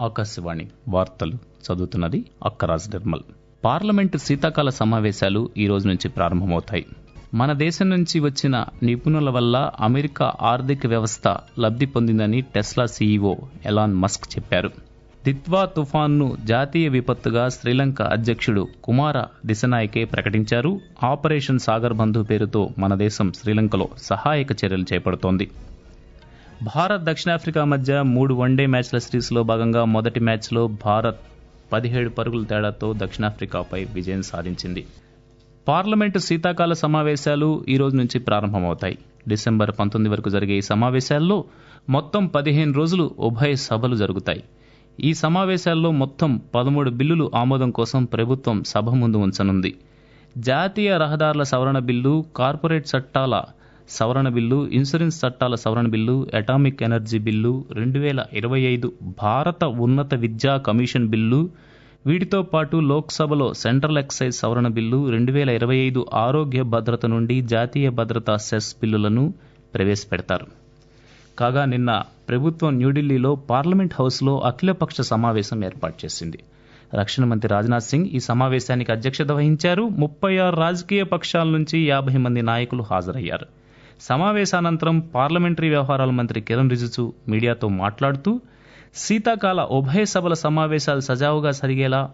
ఆకాశవాణి వార్తలు చదువుతున్నది అక్కరాజ్ నిర్మల్. పార్లమెంటు శీతాకాల సమావేశాలు ఈ రోజు నుంచి ప్రారంభమవుతాయి. మన దేశం నుంచి వచ్చిన నిపుణుల వల్ల అమెరికా ఆర్థిక వ్యవస్థ లబ్ధి పొందిందని టెస్లా సీఈఓ ఎలాన్ మస్క్ చెప్పారు. దిత్వా తుఫాన్ను జాతీయ విపత్తుగా శ్రీలంక అధ్యక్షుడు కుమార దిశనాయకే ప్రకటించారు. ఆపరేషన్ సాగర్ బంధు పేరుతో మన దేశం శ్రీలంకలో సహాయక చర్యలు చేపడుతోంది. భారత్ దక్షిణాఫ్రికా మధ్య మూడు వన్డే మ్యాచ్ల సిరీస్లో భాగంగా మొదటి మ్యాచ్లో భారత్ పదిహేడు పరుగుల తేడాతో దక్షిణాఫ్రికాపై విజయం సాధించింది. పార్లమెంటు శీతాకాల సమావేశాలు ఈ రోజు నుంచి ప్రారంభమవుతాయి. డిసెంబర్ పంతొమ్మిది వరకు జరిగే ఈ సమావేశాల్లో మొత్తం పదిహేను రోజులు ఉభయ సభలు జరుగుతాయి. ఈ సమావేశాల్లో మొత్తం పదమూడు బిల్లులు ఆమోదం కోసం ప్రభుత్వం సభ ముందు ఉంచనుంది. జాతీయ రహదారుల సవరణ బిల్లు కార్పొరేట్ చట్టాల సవరణ బిల్లు ఇన్సూరెన్స్ చట్టాల సవరణ బిల్లు అటామిక్ ఎనర్జీ బిల్లు రెండు వేల ఇరవై ఐదు భారత ఉన్నత విద్యా కమిషన్ బిల్లు వీటితో పాటు లోక్సభలో సెంట్రల్ ఎక్సైజ్ సవరణ బిల్లు రెండు వేల ఇరవై ఐదు ఆరోగ్య భద్రత నుండి జాతీయ భద్రతా సెస్ బిల్లులను ప్రవేశపెడతారు. కాగా నిన్న ప్రభుత్వం న్యూఢిల్లీలో పార్లమెంట్ హౌస్లో అఖిలపక్ష సమావేశం ఏర్పాటు చేసింది. రక్షణ మంత్రి రాజ్నాథ్ సింగ్ ఈ సమావేశానికి అధ్యక్షత వహించారు. ముప్పై ఆరు రాజకీయ పక్షాల నుంచి యాభై మంది నాయకులు హాజరయ్యారు. సమావేశానంతరం పార్లమెంటరీ వ్యవహారాల మంత్రి కిరణ్ రిజిజు మీడియాతో మాట్లాడుతూ శీతాకాల ఉభయ సభల సమావేశాలు సజావుగా జరిగేలా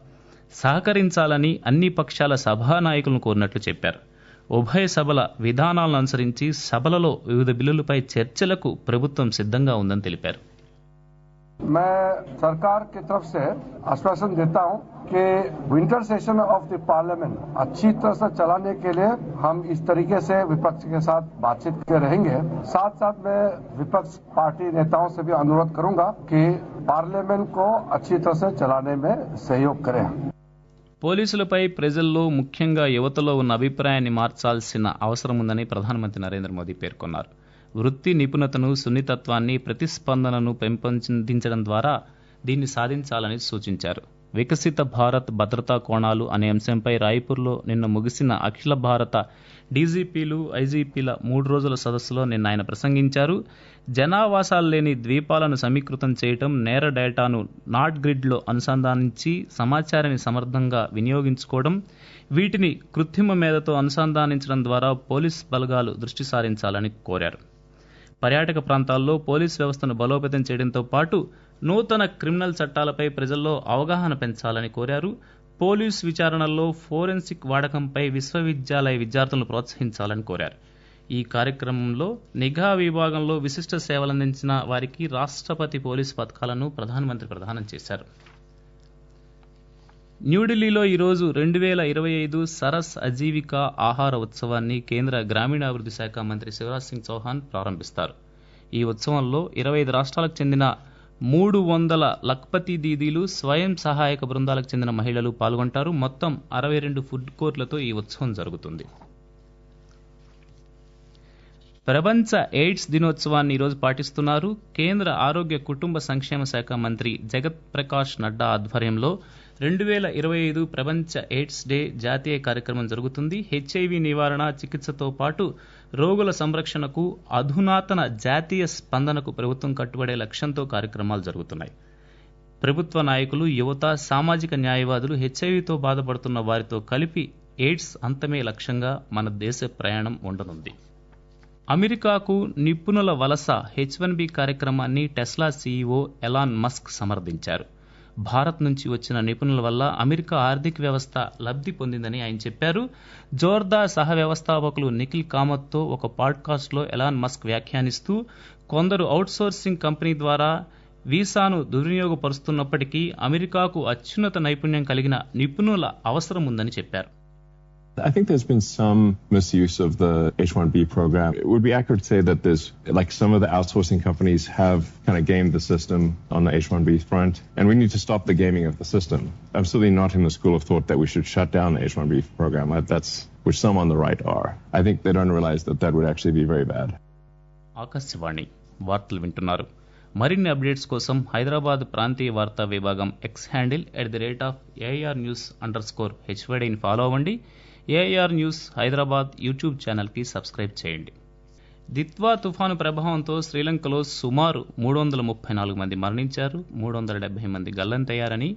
సహకరించాలని అన్ని పక్షాల సభా నాయకులను కోరినట్లు చెప్పారు. ఉభయ సభల విధానాలను అనుసరించి సభలలో వివిధ బిల్లులపై చర్చలకు ప్రభుత్వం సిద్ధంగా ఉందని తెలిపారు. मैं सरकार की तरफ से आश्वासन देता हूं कि winter session of the parliament अच्छी तरह से चलाने के लिए हम इस तरीके से विपक्ष के साथ बातचीत के रहेंगे साथ साथ मैं विपक्ष पार्टी नेताओं से भी अनुरोध करूंगा कि पार्लियामेंट को अच्छी तरह से चलाने में सहयोग करें పోలీసులపై ప్రజల్లో ముఖ్యంగా యువతలో ఉన్న అభిప్రాయాన్ని మార్చాల్సిన అవసరం ఉందని ప్రధానమంత్రి నరేంద్ర మోదీ పేర్కొన్నారు వృత్తి నిపుణతను సున్నితత్వాన్ని ప్రతిస్పందనను పెంపొందించడం ద్వారా దీన్ని సాధించాలని సూచించారు. వికసిత భారత్ భద్రతా కోణాలు అనే అంశంపై రాయ్పూర్లో నిన్న ముగిసిన అఖిల భారత డీజీపీలు ఐజీపీల మూడు రోజుల సదస్సులో నిన్న ఆయన ప్రసంగించారు. జనావాసాలు లేని ద్వీపాలను సమీకృతం చేయటం నేర డేటాను నాట్ గ్రిడ్లో అనుసంధానించి సమాచారాన్ని సమర్థంగా వినియోగించుకోవడం వీటిని కృత్రిమ మేధతో అనుసంధానించడం ద్వారా పోలీస్ బలగాలు దృష్టి సారించాలని కోరారు. పర్యాటక ప్రాంతాల్లో పోలీస్ వ్యవస్థను బలోపేతం చేయడంతో పాటు నూతన క్రిమినల్ చట్టాలపై ప్రజల్లో అవగాహన పెంచాలని కోరారు. పోలీస్ విచారణల్లో ఫోరెన్సిక్ వాడకంపై విశ్వవిద్యాలయ విద్యార్థులను ప్రోత్సహించాలని కోరారు. ఈ కార్యక్రమంలో నిఘా విభాగంలో విశిష్ట సేవలందించిన వారికి రాష్ట్రపతి పోలీస్ పథకాలను ప్రధానమంత్రి ప్రదానం చేశారు. న్యూఢిల్లీలో ఈరోజు రెండు వేల ఇరవై ఐదు సరస్ అజీవిక ఆహార ఉత్సవాన్ని కేంద్ర గ్రామీణాభివృద్ధి శాఖ మంత్రి శివరాజ్ సింగ్ చౌహాన్ ప్రారంభిస్తారు. ఈ ఉత్సవంలో ఇరవై ఐదు రాష్ట్రాలకు చెందిన మూడు వందల లక్పతి దీదీలు స్వయం సహాయక బృందాలకు చెందిన మహిళలు పాల్గొంటారు. మొత్తం అరవై రెండు ఫుడ్ కోర్టులతో ఈ ఉత్సవం జరుగుతుంది. ప్రపంచ ఎయిడ్స్ దినోత్సవాన్ని ఈరోజు పాటిస్తున్నారు. కేంద్ర ఆరోగ్య కుటుంబ సంక్షేమ శాఖ మంత్రి జగత్ ప్రకాష్ నడ్డా ఆధ్వర్యంలో రెండు వేల ఇరవై ఐదు ప్రపంచ ఎయిడ్స్ డే జాతీయ కార్యక్రమం జరుగుతుంది. హెచ్ఐవి నివారణ చికిత్సతో పాటు రోగుల సంరక్షణకు అధునాతన జాతీయ స్పందనకు ప్రభుత్వం కట్టుబడే లక్ష్యంతో కార్యక్రమాలు జరుగుతున్నాయి. ప్రభుత్వ నాయకులు యువత సామాజిక న్యాయవాదులు హెచ్ఐవితో బాధపడుతున్న వారితో కలిపి ఎయిడ్స్ అంతమే లక్ష్యంగా మన దేశ ప్రయాణం ఉండనుంది. అమెరికాకు నిపుణుల వలస హెచ్ వన్ బి కార్యక్రమాన్ని టెస్లా సీఈఓ ఎలాన్ మస్క్ సమర్థించారు. భారత్ నుంచి వచ్చిన నిపుణుల వల్ల అమెరికా ఆర్థిక వ్యవస్థ లబ్ధి పొందిందని ఆయన చెప్పారు. జోర్దా సహ వ్యవస్థాపకులు నిఖిల్ కామత్తో ఒక పాడ్కాస్ట్లో ఎలాన్ మస్క్ వ్యాఖ్యానిస్తూ కొందరు అవుట్సోర్సింగ్ కంపెనీ ద్వారా వీసాను దుర్వినియోగపరుస్తున్నప్పటికీ అమెరికాకు అత్యున్నత నైపుణ్యం కలిగిన నిపుణుల అవసరం ఉందని చెప్పారు. I think there's been some misuse of the H-1B program. It would be accurate to say that there's like some of the outsourcing companies have kind of gamed the system on the H-1B front, and we need to stop the gaming of the system. I'm certainly not in the school of thought that we should shut down the H-1B program. That's which some on the right are. I think they don't realize that that would actually be very bad. Akashvani వార్తలు వింటున్నారు మరిన్ని updates కోసం హైదరాబాద్ ప్రాంతీయ వార్తా విభాగం X handle at the rate of AIR news under score హెచ్వైడీని follow అవ్వండి AR news Hyderabad YouTube ఛానల్కి subscribe చేయండి. దిత్వా తుఫాను ప్రభావంతో శ్రీలంకలో సుమారు మూడు వందల ముప్పై నాలుగు మంది మరణించారు మూడు వందల డెబ్బై మంది గల్లంతయ్యారని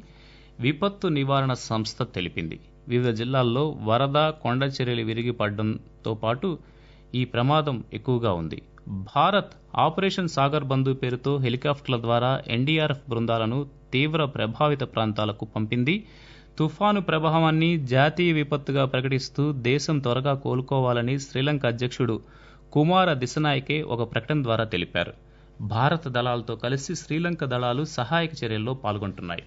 విపత్తు నివారణ సంస్థ తెలిపింది. వివిధ జిల్లాల్లో వరద కొండ చర్యలు విరిగిపడడంతో పాటు ఈ ప్రమాదం ఎక్కువగా ఉంది. భారత్ ఆపరేషన్ సాగర్ బంధు పేరుతో హెలికాప్టర్ల ద్వారా ఎన్డీఆర్ఎఫ్ బృందాలను తీవ్ర ప్రభావిత ప్రాంతాలకు పంపింది. తుఫాను ప్రభావాన్ని జాతీయ విపత్తుగా ప్రకటిస్తూ దేశం త్వరగా కోలుకోవాలని శ్రీలంక అధ్యక్షుడు కుమార దిశనాయకే ఒక ప్రకటన ద్వారా తెలిపారు. భారత దళాలతో కలిసి శ్రీలంక దళాలు సహాయక చర్యల్లో పాల్గొంటున్నాయి.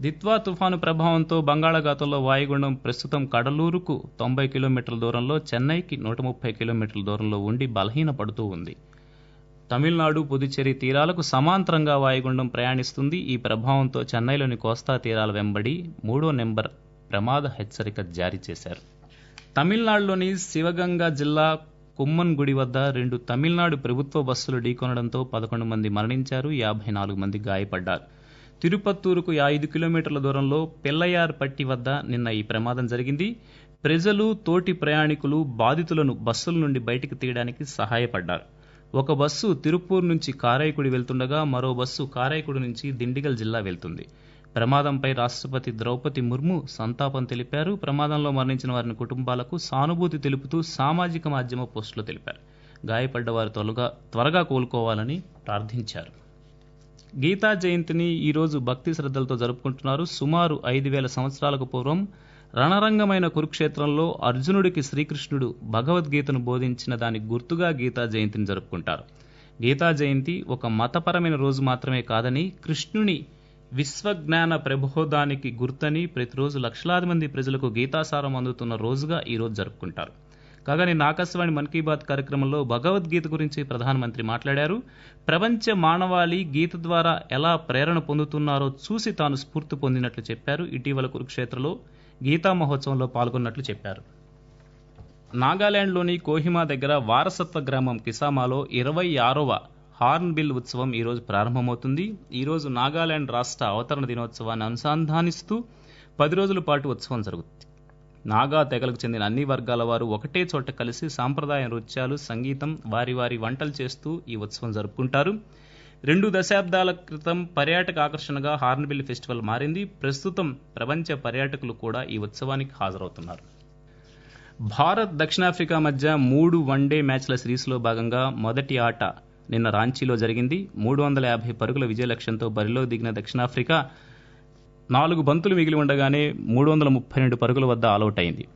దిత్వా తుఫాను ప్రభావంతో బంగాళాఖాతంలో వాయుగుండం ప్రస్తుతం కడలూరుకు తొంభై కిలోమీటర్ల దూరంలో చెన్నైకి నూట ముప్పై కిలోమీటర్ల దూరంలో ఉండి బలహీనపడుతూ ఉంది. తమిళనాడు పుదుచ్చేరి తీరాలకు సమాంతరంగా వాయుగుండం ప్రయాణిస్తుంది. ఈ ప్రభావంతో చెన్నైలోని కోస్తా తీరాల వెంబడి మూడో నెంబర్ ప్రమాద హెచ్చరిక జారీ చేశారు. తమిళనాడులోని శివగంగా జిల్లా కుమ్మన్గుడి వద్ద రెండు తమిళనాడు ప్రభుత్వ బస్సులు ఢీకొనడంతో పదకొండు మంది మరణించారు యాభై నాలుగు మంది గాయపడ్డారు. తిరుపత్తూరుకు ఐదు కిలోమీటర్ల దూరంలో పిల్లయార్ పట్టి వద్ద నిన్న ఈ ప్రమాదం జరిగింది. ప్రజలు తోటి ప్రయాణికులు బాధితులను బస్సుల నుండి బయటకు తీయడానికి సహాయపడ్డారు. ఒక బస్సు తిరుపూర్ నుంచి కారైకుడి వెళ్తుండగా మరో బస్సు కారైకుడి నుంచి దిండిగల్ జిల్లా వెళ్తుంది. ప్రమాదంపై రాష్ట్రపతి ద్రౌపది ముర్ము సంతాపం తెలిపారు. ప్రమాదంలో మరణించిన వారిని కుటుంబాలకు సానుభూతి తెలుపుతూ సామాజిక మాధ్యమ పోస్టులో తెలిపారు. గాయపడ్డ వారు త్వరగా త్వరగా కోలుకోవాలని ప్రార్థించారు. గీతా జయంతిని ఈరోజు భక్తి శ్రద్ధలతో జరుపుకుంటున్నారు. సుమారు ఐదు వేల సంవత్సరాలకు పూర్వం రణరంగమైన కురుక్షేత్రంలో అర్జునుడికి శ్రీకృష్ణుడు భగవద్గీతను బోధించిన దానికి గుర్తుగా గీతా జయంతిని జరుపుకుంటారు. గీతా జయంతి ఒక మతపరమైన రోజు మాత్రమే కాదని కృష్ణుని విశ్వజ్ఞాన ప్రబోధానికి గుర్తని ప్రతిరోజు లక్షలాది మంది ప్రజలకు గీతాసారం అందుతున్న రోజుగా ఈ రోజు జరుపుకుంటారు. కాగా నిన్న ఆకాశవాణి మన్ కీ బాత్ కార్యక్రమంలో భగవద్గీత గురించి ప్రధానమంత్రి మాట్లాడారు. ప్రపంచ మానవాళి గీత ద్వారా ఎలా ప్రేరణ పొందుతున్నారో చూసి తాను స్ఫూర్తి పొందినట్లు చెప్పారు. ఇటీవల కురుక్షేత్రలో గీతా మహోత్సవంలో పాల్గొన్నట్లు చెప్పారు. నాగాలాండ్లోని కోహిమా దగ్గర వారసత్వ గ్రామం కిసామాలో ఇరవై ఆరవ హార్న్బిల్ ఉత్సవం ఈరోజు ప్రారంభమవుతుంది. ఈరోజు నాగాలాండ్ రాష్ట్ర అవతరణ దినోత్సవాన్ని అనుసంధానిస్తూ పది రోజుల పాటు ఉత్సవం జరుగుతుంది. నాగా తెగలకు చెందిన అన్ని వర్గాల వారు ఒకటే చోట కలిసి సాంప్రదాయ నృత్యాలు సంగీతం వారి వారి వంటలు చేస్తూ ఈ ఉత్సవం జరుపుకుంటారు. రెండు దశాబ్దాల క్రితం పర్యాటక ఆకర్షణగా హార్న్బిల్ ఫెస్టివల్ మారింది. ప్రస్తుతం ప్రపంచ పర్యాటకులు కూడా ఈ ఉత్సవానికి హాజరవుతున్నారు. భారత్ దక్షిణాఫ్రికా మధ్య మూడు వన్డే మ్యాచ్ల సిరీస్లో భాగంగా మొదటి ఆట నిన్న రాంచీలో జరిగింది. మూడు వందల యాభై పరుగుల విజయ లక్ష్యంతో బరిలో దిగిన దక్షిణాఫ్రికా నాలుగు బంతులు మిగిలి ఉండగానే మూడు వందల ముప్పై రెండు పరుగుల వద్ద ఆలౌట్ అయింది.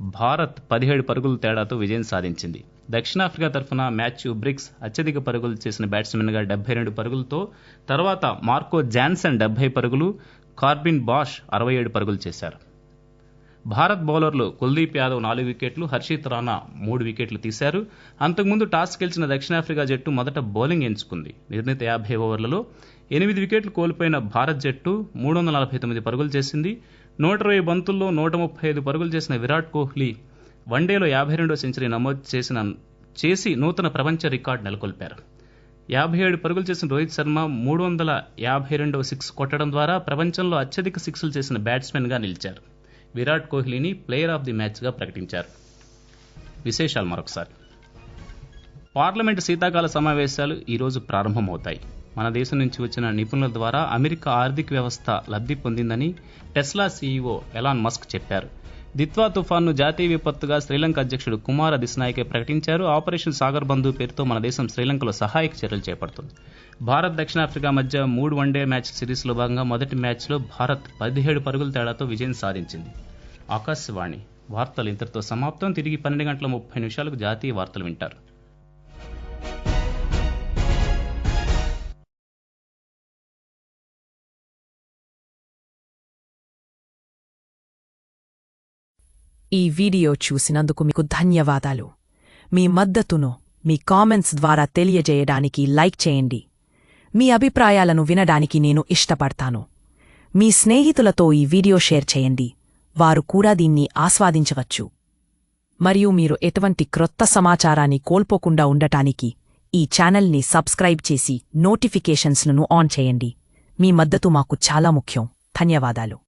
భారత్ పదిహేడు పరుగుల తేడాతో విజయం సాధించింది. దక్షిణాఫ్రికా తరఫున మ్యాథ్యూ బ్రిక్స్ అత్యధిక పరుగులు చేసిన బ్యాట్స్మెన్గా డెబ్బై రెండు పరుగులతో తర్వాత మార్కో జాన్సన్ డెబ్బై పరుగులు కార్బిన్ బాష్ అరవై ఏడు పరుగులు చేశారు. భారత్ బౌలర్లు కుల్దీప్ యాదవ్ నాలుగు వికెట్లు హర్షిత్ రాణా మూడు వికెట్లు తీశారు. అంతకుముందు టాస్ గెలిచిన దక్షిణాఫ్రికా జట్టు మొదట బౌలింగ్ ఎంచుకుంది. నిర్ణీత యాభై ఓవర్లలో ఎనిమిది వికెట్లు కోల్పోయిన భారత్ జట్టు మూడు వందల నలభై తొమ్మిది పరుగులు చేసింది. నూట ఇరవై బంతుల్లో నూట ముప్పై ఐదు పరుగులు చేసిన విరాట్ కోహ్లీ వన్డేలో యాభై రెండో సెంచరీ నమోదు చేసిన చేసి నూతన ప్రపంచ రికార్డు నెలకొల్పారు. యాభై ఏడు పరుగులు చేసిన రోహిత్ శర్మ మూడు వందల యాభై రెండవ సిక్స్ కొట్టడం ద్వారా ప్రపంచంలో అత్యధిక సిక్స్లు చేసిన బ్యాట్స్మెన్గా నిలిచారు. విరాట్ కోహ్లీని ప్లేయర్ ఆఫ్ ది మ్యాచ్గా ప్రకటించారు. విశేషాలు మరొకసారి. పార్లమెంటు శీతాకాల సమావేశాలు ఈరోజు ప్రారంభమవుతాయి. మన దేశం నుంచి వచ్చిన నిపుణుల ద్వారా అమెరికా ఆర్థిక వ్యవస్థ లబ్ధి పొందిందని టెస్లా సీఈఓ ఎలాన్ మస్క్ చెప్పారు. దిత్వా తుఫాన్ను జాతీయ విపత్తుగా శ్రీలంక అధ్యక్షుడు కుమార దిశనాయకే ప్రకటించారు. ఆపరేషన్ సాగర్ బంధు పేరుతో మన దేశం శ్రీలంకలో సహాయక చర్యలు చేపడుతుంది. భారత్ దక్షిణాఫ్రికా మధ్య మూడు వన్డే మ్యాచ్ సిరీస్లో భాగంగా మొదటి మ్యాచ్లో భారత్ పదిహేడు పరుగుల తేడాతో విజయం సాధించింది. ఆకాశవాణి వార్తలు ఇంతటితో సమాప్తం. తిరిగి పన్నెండు గంటల ముప్పై నిమిషాలకు జాతీయ వార్తలు వింటారు. ఈ వీడియో చూసినందుకు మీకు ధన్యవాదాలు. మీ మద్దతును మీ కామెంట్స్ ద్వారా తెలియజేయడానికి లైక్ చేయండి. మీ అభిప్రాయాలను వినడానికి నేను ఇష్టపడతాను. మీ స్నేహితులతో ఈ వీడియో షేర్ చేయండి. వారు కూడా దీన్ని ఆస్వాదించవచ్చు. మరియు మీరు ఎటువంటి క్రొత్త సమాచారాన్ని కోల్పోకుండా ఉండటానికి ఈ ఛానల్ని సబ్స్క్రైబ్ చేసి నోటిఫికేషన్స్లను ఆన్ చేయండి. మీ మద్దతు మాకు చాలా ముఖ్యం. ధన్యవాదాలు.